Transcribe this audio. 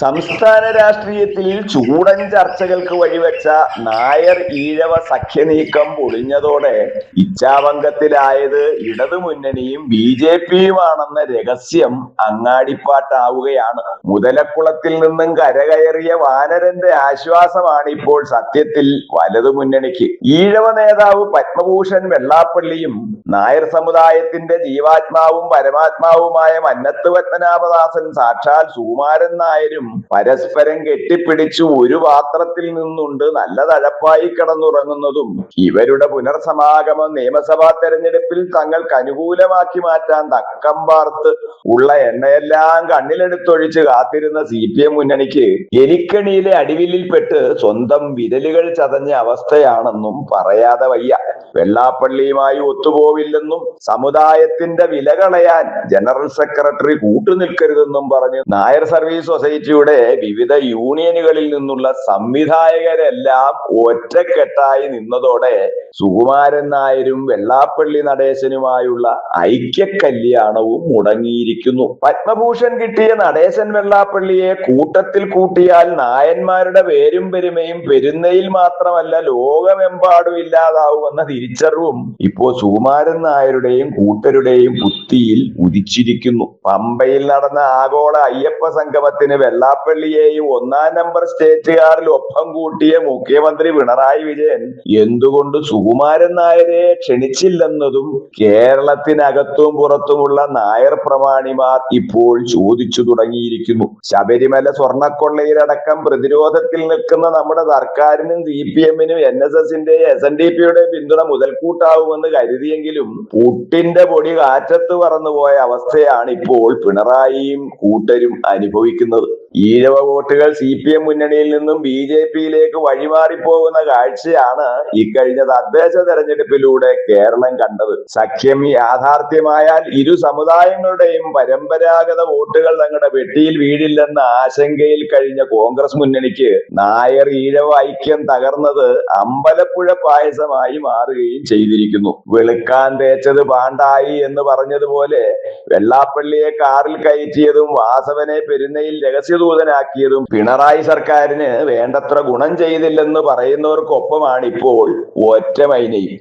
സംസ്ഥാന രാഷ്ട്രീയത്തിൽ ചൂടൻ ചർച്ചകൾക്ക് വഴിവെച്ച നായർ ഈഴവ സഖ്യനീക്കം പൊളിഞ്ഞതോടെ ഇച്ഛാഭംഗത്തിലായത് ഇടതുമുന്നണിയും ബി ജെ പിയുമാണെന്ന രഹസ്യം അങ്ങാടിപ്പാട്ടാവുകയാണ്. മുതലക്കുളത്തിൽ നിന്നും കരകയറിയ വാനരന്റെ ആശ്വാസമാണ് ഇപ്പോൾ സത്യത്തിൽ വലതുമുന്നണിക്ക്. ഈഴവ നേതാവ് പത്മഭൂഷൺ വെള്ളാപ്പള്ളിയും നായർ സമുദായത്തിന്റെ ജീവാത്മാവും പരമാത്മാവുമായ മന്നത്ത് പത്മനാഭദാസൻ സാക്ഷാൽ സുകുമാരൻ നായരും പരസ്പരം കെട്ടിപ്പിടിച്ച് ഒരു പാത്രത്തിൽ നിന്നുണ്ട് നല്ല തഴപ്പായി കിടന്നുറങ്ങുന്നതും ഇവരുടെ പുനർസമാഗമം നിയമസഭാ തെരഞ്ഞെടുപ്പിൽ തങ്ങൾക്ക് അനുകൂലമാക്കി മാറ്റാൻ തക്കം പാർത്ത് ഉള്ള എണ്ണയെല്ലാം കണ്ണിലെടുത്തൊഴിച്ച് കാത്തിരുന്ന സി പി എം മുന്നണിക്ക് എലിക്കണിയിലെ അടിവില്ലിൽപ്പെട്ട് സ്വന്തം വിരലുകൾ ചതഞ്ഞ അവസ്ഥയാണെന്നും പറയാതെ വയ്യ. വെള്ളാപ്പള്ളിയുമായി ഒത്തുപോവില്ലെന്നും സമുദായത്തിന്റെ വില കളയാൻ ജനറൽ സെക്രട്ടറി കൂട്ടുനിൽക്കരുതെന്നും പറഞ്ഞ്. നായർ സർവീസ് സൊസൈറ്റിയുടെ വിവിധ യൂണിയനുകളിൽ നിന്നുള്ള സംവിധായകരെല്ലാം ഒറ്റക്കെട്ടായി നിന്നതോടെ സുകുമാരൻ നായരും വെള്ളാപ്പള്ളി നടേശനുമായുള്ള ഐക്യകല്യാണവും മുടങ്ങിയിരിക്കുന്നു. പത്മഭൂഷൺ കിട്ടിയ നടേശൻ വെള്ളാപ്പള്ളിയെ കൂട്ടത്തിൽ കൂട്ടിയാൽ നായന്മാരുടെ പേരും പെരുമയും പെരുന്നയിൽ മാത്രമല്ല ലോകമെമ്പാടും ഇല്ലാതാവുമെന്ന തിരിച്ചറിവും ഇപ്പോ സുകുമാരൻ നായരുടെയും കൂട്ടരുടെയും ബുദ്ധിയിൽ ഉദിച്ചിരിക്കുന്നു. പമ്പയിൽ നടന്ന ആഗോള അയ്യപ്പ സംഗമത്തിന് വെള്ളാപ്പള്ളിയെയും ഒന്നാം നമ്പർ സ്റ്റേറ്റുകാരിൽ ഒപ്പം കൂട്ടിയ മുഖ്യമന്ത്രി പിണറായി വിജയൻ എന്തുകൊണ്ട് സുകുമാരൻ നായരെ ക്ഷണിച്ചില്ലെന്നതും കേരളത്തിനകത്തും പുറത്തുമുള്ള നായർ പ്രമാണിമാർ ഇപ്പോൾ ചോദിച്ചു തുടങ്ങിയിരിക്കുന്നു. ശബരിമല സ്വർണക്കൊള്ളയിലടക്കം പ്രതിരോധത്തിൽ നിൽക്കുന്ന നമ്മുടെ സർക്കാരിനും സി പി എമ്മിനും എൻ എസ് എസിന്റെ എസ് എൻ ഡി പിയുടെ പിന്തുണ മുതൽക്കൂട്ടാവുമെന്ന് കരുതിയെങ്കിലും പുട്ടിന്റെ പൊടി കാറ്റത്ത് പറന്നുപോയ അവസ്ഥയാണ് ഇപ്പോൾ പിണറായിയും കൂട്ടരും അനുഭവിക്കുന്നത്. ഈഴവ വോട്ടുകൾ സി പി എം മുന്നണിയിൽ നിന്നും ബി ജെ പിയിലേക്ക് വഴിമാറിപ്പോകുന്ന കാഴ്ചയാണ് ഇക്കഴിഞ്ഞ തദ്ദേശ തെരഞ്ഞെടുപ്പിലൂടെ കേരളം കണ്ടത്. സഖ്യം യാഥാർത്ഥ്യമായാൽ ഇരു സമുദായങ്ങളുടെയും പരമ്പരാഗത വോട്ടുകൾ തങ്ങളുടെ വെട്ടിയിൽ വീഴില്ലെന്ന ആശങ്കയിൽ കഴിഞ്ഞ കോൺഗ്രസ് മുന്നണിക്ക് നായർ ഈഴവ ഐക്യം തകർന്നത് അമ്പലപ്പുഴ പായസമായി മാറുകയും ചെയ്തിരിക്കുന്നു. വെളുക്കാൻ തേച്ചത് പാണ്ടായി എന്ന് പറഞ്ഞതുപോലെ വെള്ളാപ്പള്ളിയെ കാറിൽ കയറ്റിയതും വാസവനെ പെരുന്നയിൽ രഹസ്യദൂതനാക്കിയതും പിണറായി സർക്കാരിന് വേണ്ടത്ര ഗുണം ചെയ്തില്ലെന്ന് പറയുന്നവർക്കൊപ്പമാണ് ഇപ്പോൾ ഒറ്റമൈനയും.